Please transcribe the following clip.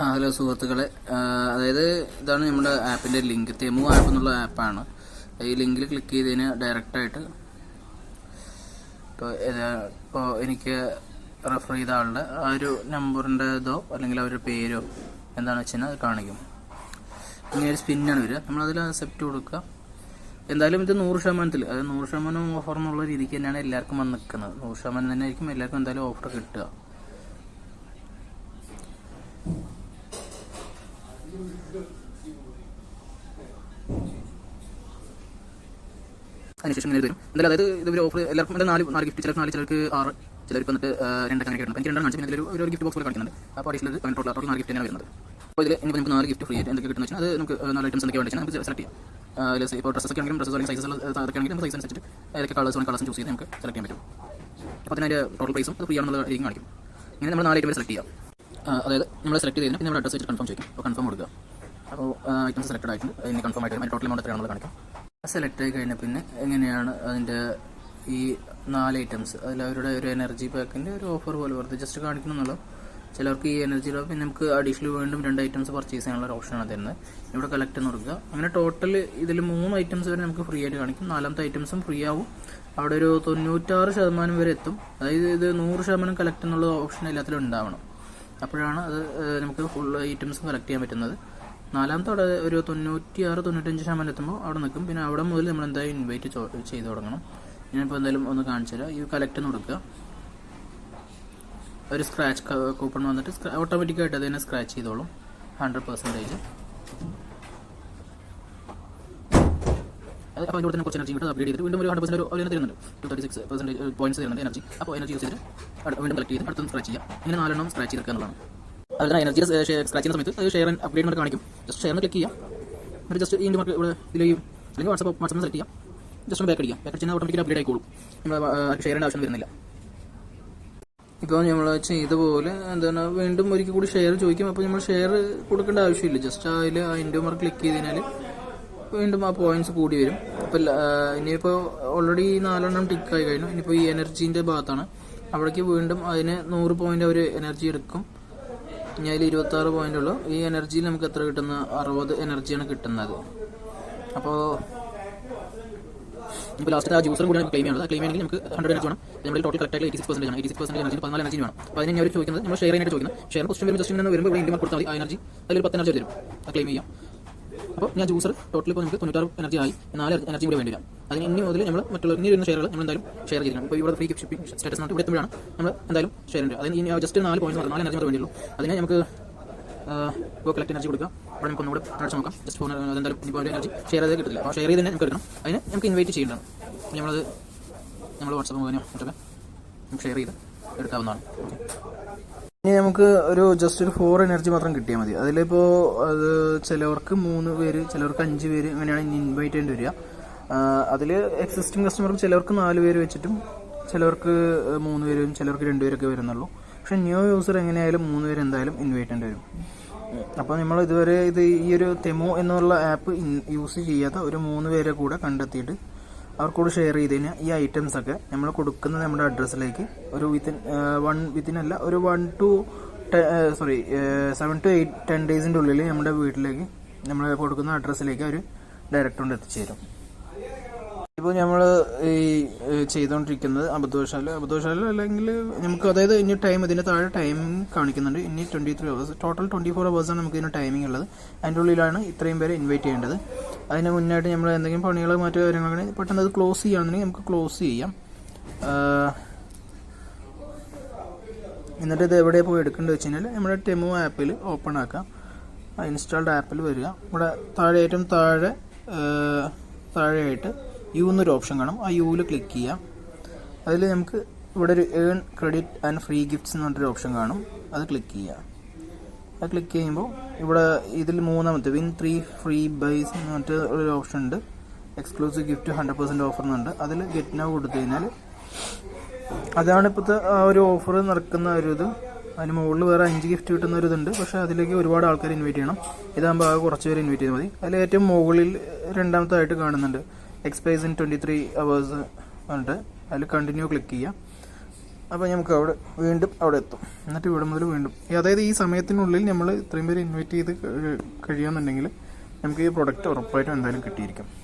ആ, ഹലോ സുഹൃത്തുക്കളെ. അതായത് ഇതാണ് നമ്മുടെ ആപ്പിന്റെ ലിങ്ക്. തെമു ആപ്പ് എന്നുള്ള ആപ്പാണ്. ഈ ലിങ്കിൽ ക്ലിക്ക് ചെയ്തതിന് ഡയറക്റ്റായിട്ട് ഇപ്പോൾ ഇപ്പോൾ എനിക്ക് റെഫർ ചെയ്ത ആളുടെ ആ ഒരു നമ്പറിന്റെ ഇതോ അല്ലെങ്കിൽ അവരുടെ പേരോ എന്താണെന്ന് വെച്ചാൽ അത് കാണിക്കും. ഇങ്ങനെ ഒരു സ്പിന്നാണ് വരിക. നമ്മളതിൽ അക്സെപ്റ്റ് കൊടുക്കുക. എന്തായാലും ഇത് നൂറ് ശതമാനത്തിൽ അതായത് നൂറ് ശതമാനം ഓഫർ എന്നുള്ള രീതിക്ക് തന്നെയാണ് എല്ലാവർക്കും വന്ന് നിൽക്കുന്നത്. നൂറ് ശതമാനം തന്നെ ആയിരിക്കും എല്ലാവർക്കും എന്തായാലും ഓഫർ കിട്ടുക. അതിനുശേഷം ഇങ്ങനെ വരും. എന്തായാലും അതായത് ഇതൊരു ഓഫർ എല്ലാവർക്കും എന്താ നാല് നാല് ഗിഫ്റ്റ് ചിലർക്ക് നാല് ചിലർക്ക് ആറ് ചിലർക്ക് വന്നിട്ട് രണ്ടൊക്കെ അങ്ങനെ കിട്ടും എനിക്ക് രണ്ടാണ് കാണിച്ചത് ഒരു ഗിഫ്റ്റ് ബോക്സ് പോലെ കാണിക്കുന്നുണ്ട്. അപ്പോൾ അഡീഷണൽ ടോട്ടൽ ടോട്ടൽ നാല് ഗിഫ്റ്റ് തന്നെയാണ് വരുന്നത്. അപ്പോൾ ഇതിൽ നമുക്ക് നാല് ഗിഫ്റ്റ് ഫ്രീ ആയിട്ട് എന്തൊക്കെ കിട്ടുന്ന വെച്ചാൽ അത് നമുക്ക് നാല് ഐറ്റംസ് എന്തൊക്കെ വേണ്ടി നമുക്ക് സെലക്ട് ചെയ്യാം. അല്ലെങ്കിൽ ഇപ്പോൾ ഡ്രസ്സസ് ഒക്കെ ആണെങ്കിലും ഡ്രസ്സസ് അല്ലെങ്കിൽ സൈസസ് അതൊക്കെ ആണെങ്കിലും നമുക്ക് സൈസ് അനുസരിച്ചിട്ട് ഏതൊക്കെ കളേഴ്സ് വേണം കളേഴ്സും ചൂസ് ചെയ്ത് നമുക്ക് സെലക്ട് ചെയ്യാൻ പറ്റും. അപ്പോൾ അതിന്റെ ടോട്ടൽ പ്രൈസും അത് ഫ്രീ ആണെന്നുള്ള രീതിയിൽ കാണിക്കും. ഇങ്ങനെ നമ്മൾ നാല് ഐറ്റം സെലക്ട് ചെയ്യാം. അതായത് നമ്മൾ സെലക്ട് ചെയ്തതിന് പിന്നെ നമ്മുടെ അഡ്രസ് വെച്ചിട്ട് കൺഫേം ചെയ്യും അപ്പോൾ കൺഫേം കൊടുക്കുക. അപ്പോൾ ഐറ്റംസ് സെലക്ട് ആയിട്ടുണ്ട്. ഇനി കൺഫേം ആയിട്ട് അതിന്റെ ടോട്ടൽ എമൗണ്ട് എത്രയാണ് എത്രയാണെന്ന് കാണിക്കാം സെലക്ട് ആയി കഴിഞ്ഞാൽ പിന്നെ എങ്ങനെയാണ് അതിന്റെ ഈ നാല് ഐറ്റംസ് അതിൽ അവരുടെ ഒരു എനർജി പാക്കിന്റെ ഒരു ഓഫർ പോലെ വെറുതെ ജസ്റ്റ് കാണിക്കണമെന്നുള്ളൂ ചിലർക്ക് ഈ എനർജി പിന്നെ നമുക്ക് അഡീഷണൽ വീണ്ടും രണ്ട് ഐറ്റംസ് പർച്ചേസ് ചെയ്യാനുള്ള ഒരു ഓപ്ഷനാണ് തരുന്നത്. ഇവിടെ കളക്ട് എന്ന് കൊടുക്കുക. അങ്ങനെ ടോട്ടൽ ഇതിൽ മൂന്ന് ഐറ്റംസ് വരെ നമുക്ക് ഫ്രീ ആയിട്ട് കാണിക്കും. നാലാമത്തെ ഐറ്റംസും ഫ്രീ ആവും. അവിടെ ഒരു തൊണ്ണൂറ്റാറ് ശതമാനം വരെ എത്തും. അതായത് ഇത് നൂറ് ശതമാനം കളക്ട് എന്നുള്ള ഓപ്ഷൻ എല്ലാത്തിലും ഉണ്ടാവണം. അപ്പോഴാണ് അത് നമുക്ക് ഫുൾ ഐറ്റംസും കളക്ട് ചെയ്യാൻ പറ്റുന്നത്. നാലാമത്തെ അവിടെ ഒരു തൊണ്ണൂറ്റി ആറ് തൊണ്ണൂറ്റഞ്ച് ശതമാനം എത്തുമ്പോൾ അവിടെ നിൽക്കും. പിന്നെ അവിടെ മുതൽ നമ്മൾ എന്തായാലും ഇൻവൈറ്റ് ചെയ്ത് തുടങ്ങണം. ഞാനിപ്പോൾ എന്തായാലും ഒന്ന് കാണിച്ചു തരാം. ഈ കളക്ട് കൊടുക്കുക. ഒരു സ്ക്രാച്ച് കൂപ്പൺ വന്നിട്ട് ഓട്ടോമാറ്റിക്കായിട്ട് അത് തന്നെ സ്ക്രാച്ച് ചെയ്തോളും. ഹൺഡ്രഡ് പെർസെന്റേജ് അത് അപ്പോൾ അതിന്റെ തന്നെ കുറച്ച് എനർജി കിട്ടും അപ്ഗ്രേഡ് ചെയ്തിട്ട് വീണ്ടും ഒരു ഹൺഡ്രഡ് പെർസെന്റ് ഒരു തരുന്നുണ്ട് two thirty six percent points തരുന്നുണ്ട് എനർജി അപ്പോൾ എനർജി യൂസ് ചെയ്തിട്ട് വീണ്ടും കളക്ട് ചെയ്ത് അടുത്തും സ്ക്രാച്ച് ചെയ്യാം. ഇങ്ങനെ നാലെണ്ണം സ്ക്രാച്ച് ചെയ്തെടുക്കുക എന്നുള്ളതാണ്. അതുപോലെ എനർജി സ്ക്രാച്ച് ചെയ്യുന്ന സമയത്ത് ഷെയർ അപ്ഗ്രേഡ് എന്ന് കാണിക്കും. ജസ്റ്റ് ഷെയർ ക്ലിക്ക് ചെയ്യാം. എന്നിട്ട് ജസ്റ്റ് ഈ മാർക്ക് ഇവിടെ ഇതിൽ അല്ലെങ്കിൽ വാട്സപ്പ് വാട്സപ്പ് സെലക്ട് ചെയ്യാം. ജസ്റ്റ് ഒന്ന് ബാക്ക് അടിക്കാം. ബാക്ക് അടിച്ചാൽ ഓട്ടോമാറ്റിക്കലി അപ്ഗ്രേഡ് ആയിക്കോളും. ഷെയർ ചെയ്യേണ്ട ആവശ്യം വരുന്നില്ല. ഇപ്പോൾ നമ്മൾ ചെയ്തപോലെ എന്താണ് വീണ്ടും ഒരിക്കൽ കൂടി ഷെയർ ചോദിക്കും. അപ്പോൾ നമ്മൾ ഷെയർ കൊടുക്കേണ്ട ആവശ്യമില്ല. ജസ്റ്റ് അതിൽ അതിന്റെ മാർക്ക് ക്ലിക്ക് ചെയ്ത് കഴിഞ്ഞാൽ വീണ്ടും ആ പോയിന്റ്സ് കൂടി വരും. അപ്പോൾ ഇനിയിപ്പോൾ ഓൾറെഡി നാലെണ്ണം ടിക്ക് ആയി കഴിഞ്ഞു. ഇനിയിപ്പോൾ ഈ എനർജീന്റെ ഭാഗത്താണ്. അവിടേക്ക് വീണ്ടും അതിന് നൂറ് പോയിന്റ് അവർ എനർജി എടുക്കും. ഇനി അതിൽ ഇരുപത്തി ആറ് പോയിന്റ് ഉള്ളൂ. ഈ എനർജിയിൽ നമുക്ക് എത്ര കിട്ടുന്ന? അറുപത് എനർജിയാണ് കിട്ടുന്നത്. അപ്പോൾ ഇപ്പോൾ ലാസ്റ്റ് ആ ജ്യൂസറും കൂടി ക്ലെയിം ചെയ്യണം. ക്ലെയിം ചെയ്യണമെങ്കിൽ നമുക്ക് ഹൺഡ്രഡ് എനർജി വേണം. നമ്മുടെ total correct eighty six percent ആണ്. എയ്റ്റി സിക്സ് പെർസെന്റ് എനർജി പതിനാല് എനർജി വേണം. അപ്പോൾ അതിന് ഞാൻ ചോദിക്കുന്നത് നമ്മൾ ഷെയർ ആയിട്ട് ചോദിക്കുന്നത്. ഷെയർ ക്വസ്റ്റൻ വരുമ്പോൾ ജസ്റ്റ് വരുമ്പോൾ ഇവിടെ ഇന്ത്യ കൊടുത്താൽ മതി. ആ എനർജി അതിൽ പത്ത് എനർജി തരും ക്ലെയിം ചെയ്യാം. അപ്പോൾ ഞാൻ ജ്യൂസർ ടോട്ടൽ ഇപ്പോൾ നമുക്ക് തൊണ്ണൂറ്റാറ് എനർജി ആയി നാല് എനർജി കൂടി വേണ്ടി വരാം അതിന് ഇനി മുതൽ നമ്മൾ മറ്റുള്ള ഇനി വരുന്ന ഷെയറുകൾ നമ്മൾ എന്തായാലും ഷെയർ ചെയ്യണം ഇപ്പോൾ ഇവിടെ ഫ്രീ ഷിപ്പിംഗ് സ്റ്റാറ്റസ് ഇവിടെ എത്തുമ്പോഴാണ് നമ്മൾ എന്തായാലും ഷെയർ ചെയ്യേണ്ടത്. അതിന് ഇനി ജസ്റ്റ് നാല് പോയിന്റ് നാല് എനർജി മാത്രമേ വേണ്ടിയുള്ളൂ. അതിനെ നമുക്ക് ഇപ്പോൾ കളക്ട് എനർജി കൊടുക്കുക. അവിടെ നമുക്ക് ഒന്നുകൂടെ അടച്ചു നോക്കാം. ജസ്റ്റ് ഫോൺ എന്തായാലും ഇപ്പോൾ എനർജി ഷെയർ ചെയ്ത് കിട്ടില്ല അപ്പോൾ ഷെയർ ചെയ്ത് തന്നെ നമുക്ക് എടുക്കണം. അതിന് നമുക്ക് ഇൻവൈറ്റ് ചെയ്യേണ്ടതാണ്. നമ്മളത് നമ്മൾ വാട്സപ്പ് മുഖേന ഷെയർ ചെയ്ത് എടുക്കാവുന്നതാണ്. ഇനി നമുക്ക് ഒരു ജസ്റ്റ് ഒരു ഫോർ എനർജി മാത്രം കിട്ടിയാൽ മതി. അതിലിപ്പോൾ അത് ചിലവർക്ക് മൂന്ന് പേര് ചിലവർക്ക് അഞ്ച് പേര് അങ്ങനെയാണ് ഇനി ഇൻവൈറ്റ് ചെയ്യേണ്ടി വരിക. അതിൽ എക്സിസ്റ്റിംഗ് കസ്റ്റമർക്ക് ചിലവർക്ക് നാല് പേര് വെച്ചിട്ടും ചിലവർക്ക് മൂന്ന് പേരും ചിലവർക്ക് രണ്ട് പേരൊക്കെ വരുന്നുള്ളൂ. പക്ഷെ ന്യൂ യൂസർ എങ്ങനെയായാലും മൂന്ന് പേര് എന്തായാലും ഇൻവൈറ്റ് ചെയ്യേണ്ടി വരും. അപ്പോൾ നമ്മൾ ഇതുവരെ ഇത് ഈ ഒരു തെമോ എന്നുള്ള ആപ്പ് യൂസ് ചെയ്യാത്ത ഒരു മൂന്ന് പേരെ കൂടെ കണ്ടെത്തിയിട്ട് അവർക്കൂടെ ഷെയർ ചെയ്ത് കഴിഞ്ഞാൽ ഈ ഐറ്റംസ് ഒക്കെ നമ്മൾ കൊടുക്കുന്ന നമ്മുടെ അഡ്രസ്സിലേക്ക് ഒരു വിത്തിൻ വൺ വിത്തിൻ അല്ല ഒരു one two sorry seven two eight ten ഡേയ്സിന്റെ ഉള്ളിൽ നമ്മുടെ വീട്ടിലേക്ക് നമ്മൾ കൊടുക്കുന്ന അഡ്രസ്സിലേക്ക് അവർ ഡയറക്റ്റ് കൊണ്ട് എത്തിച്ചേരും. ഇപ്പോൾ നമ്മൾ ഈ ചെയ്തുകൊണ്ടിരിക്കുന്നത് അബദ്ധവശാൽ അബദ്ധവശാൽ അല്ലെങ്കിൽ നമുക്ക് അതായത് ഇനി ടൈം ഇതിന്റെ താഴെ ടൈം കാണിക്കുന്നുണ്ട്. ഇനി twenty three hours total twenty four അവേഴ്സാണ് നമുക്ക് ഇതിന് ടൈമിംഗ് ഉള്ളത്. അതിന്റെ ഉള്ളിലാണ് ഇത്രയും പേരെ ഇൻവൈറ്റ് ചെയ്യേണ്ടത്. അതിന് മുന്നായിട്ട് നമ്മൾ എന്തെങ്കിലും പണികളോ മറ്റു കാര്യങ്ങളൊക്കെ പെട്ടെന്ന് അത് ക്ലോസ് ചെയ്യുകയാണെന്നുണ്ടെങ്കിൽ നമുക്ക് ക്ലോസ് ചെയ്യാം. എന്നിട്ട് ഇത് എവിടെ പോയി എടുക്കേണ്ടത് വെച്ച് കഴിഞ്ഞാൽ നമ്മുടെ ടെമോ ആപ്പിൽ ഓപ്പൺ ആക്കാം. ഇൻസ്റ്റാൾഡ് ആപ്പിൽ വരിക. ഇവിടെ താഴെ ഏറ്റവും താഴെ താഴെയായിട്ട് യു എന്നൊരു ഓപ്ഷൻ കാണും. ആ യുവിൽ ക്ലിക്ക് ചെയ്യാം. അതിൽ നമുക്ക് ഇവിടെ ഒരു earn credit and free gifts എന്ന് പറഞ്ഞൊരു ഓപ്ഷൻ കാണും. അത് ക്ലിക്ക് ചെയ്യാം. അത് ക്ലിക്ക് ചെയ്യുമ്പോൾ ഇവിടെ ഇതിൽ മൂന്നാമത്തെ വിൻ ത്രീ ഫ്രീ ബൈസ് എന്ന് പറഞ്ഞിട്ട് ഒരു ഓപ്ഷൻ ഉണ്ട്. Exclusive gift hundred percent offer എന്നുണ്ട് അതിൽ ഗെറ്റ് നൗ കൊടുത്തു കഴിഞ്ഞാൽ അതാണ് ഇപ്പോഴത്തെ ആ ഒരു ഓഫർ നടക്കുന്ന ഒരു ഇത്. അതിന് മുകളിൽ വേറെ അഞ്ച് ഗിഫ്റ്റ് കിട്ടുന്ന ഒരു ഇതുണ്ട്. പക്ഷേ അതിലേക്ക് ഒരുപാട് ആൾക്കാർ ഇൻവൈറ്റ് ചെയ്യണം. ഇതാകുമ്പോൾ ആകെ കുറച്ച് പേര് ഇൻവൈറ്റ് ചെയ്താൽ മതി. അതിൽ ഏറ്റവും മുകളിൽ രണ്ടാമത്തായിട്ട് കാണുന്നുണ്ട്. Expires in twenty three hours ഉണ്ട്. അതിൽ കണ്ടിന്യൂ ക്ലിക്ക് ചെയ്യാം. അപ്പോൾ നമുക്ക് അവിടെ വീണ്ടും അവിടെ എത്തും. എന്നിട്ട് ഇവിടെ മുതൽ വീണ്ടും. അതായത് ഈ സമയത്തിനുള്ളിൽ നമ്മൾ ഇത്രയും പേര് ഇൻവൈറ്റ് ചെയ്ത് കഴി- കഴിയുമെന്നുണ്ടെങ്കിൽ നമുക്ക് ഈ പ്രൊഡക്റ്റ് ഉറപ്പായിട്ടും എന്തായാലും കിട്ടിയിരിക്കും.